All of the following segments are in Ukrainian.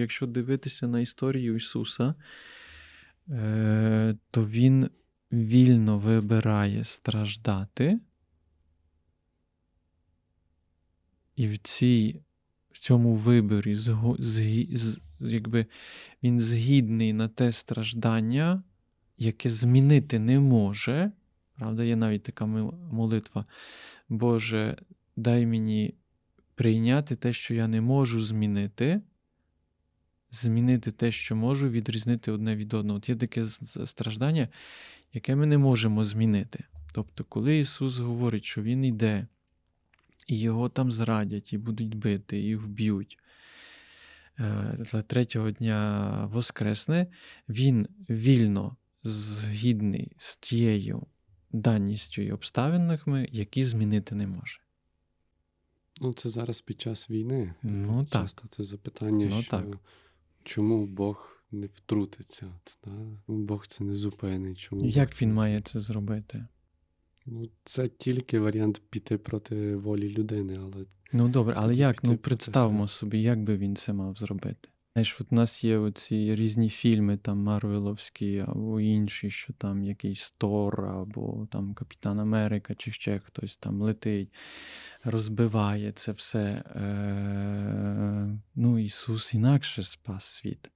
Якщо дивитися на історію Ісуса, е, то Він вільно вибирає страждати. І в, цій, в цьому виборі якби він згідний на те страждання, яке змінити не може. Правда, є навіть така молитва. Боже, дай мені прийняти те, що я не можу змінити, змінити те, що можу, відрізнити одне від одного. От є таке страждання, яке ми не можемо змінити. Тобто, коли Ісус говорить, що Він йде, і його там зрадять, і будуть бити, і вб'ють. е, За третього дня воскресне, він вільно згідний з тією даністю і обставинами, які змінити не може. Ну, це зараз під час війни. Ну, так. Це запитання, Ну, що так. Чому Бог не втрутиться? От, да? Бог це не зупинить. Чому Як це він має це зробити? Ну, це тільки варіант піти проти волі людини, але Ну добре, але як? Ну представмо собі, як би він це мав зробити. Знаєш, от у нас є оці різні фільми, там Марвеловські, або інші, що там якийсь Тор, або там Капітан Америка, чи ще хтось там летить, розбиває це все. Е- Ну, Ісус інакше спас світ.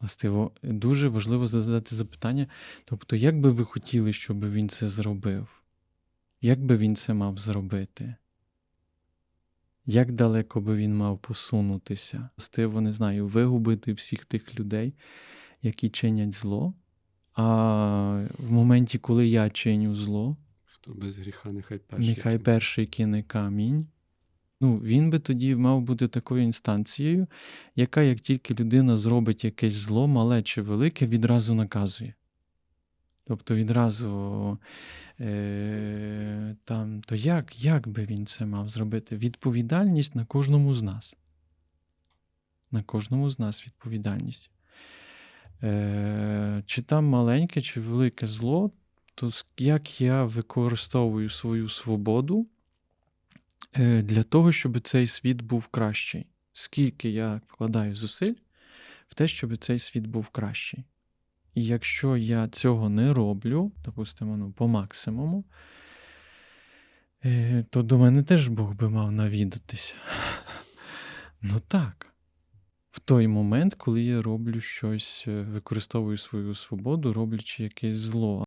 Властиво, дуже важливо задати запитання, тобто, як би ви хотіли, щоб він це зробив? Як би він це мав зробити? Як далеко би він мав посунутися? Властиво, не знаю, вигубити всіх тих людей, які чинять зло. А в моменті, коли я чиню зло, хто без гріха, нехай перший. нехай кине. перший кине камінь. Ну, він би тоді мав бути такою інстанцією, яка, як тільки людина зробить якесь зло, мале чи велике, відразу наказує. Тобто відразу е, там, то як, як би він це мав зробити? Відповідальність на кожному з нас. На кожному з нас відповідальність. Е, чи там маленьке, чи велике зло, то як я використовую свою свободу е, для того, щоб цей світ був кращий. Скільки я вкладаю зусиль в те, щоб цей світ був кращий. І якщо я цього не роблю, допустимо, ну, по максимуму, то до мене теж Бог би мав навідатися. Ну так. В той момент, коли я роблю щось, е, використовую свою свободу, роблячи якесь зло.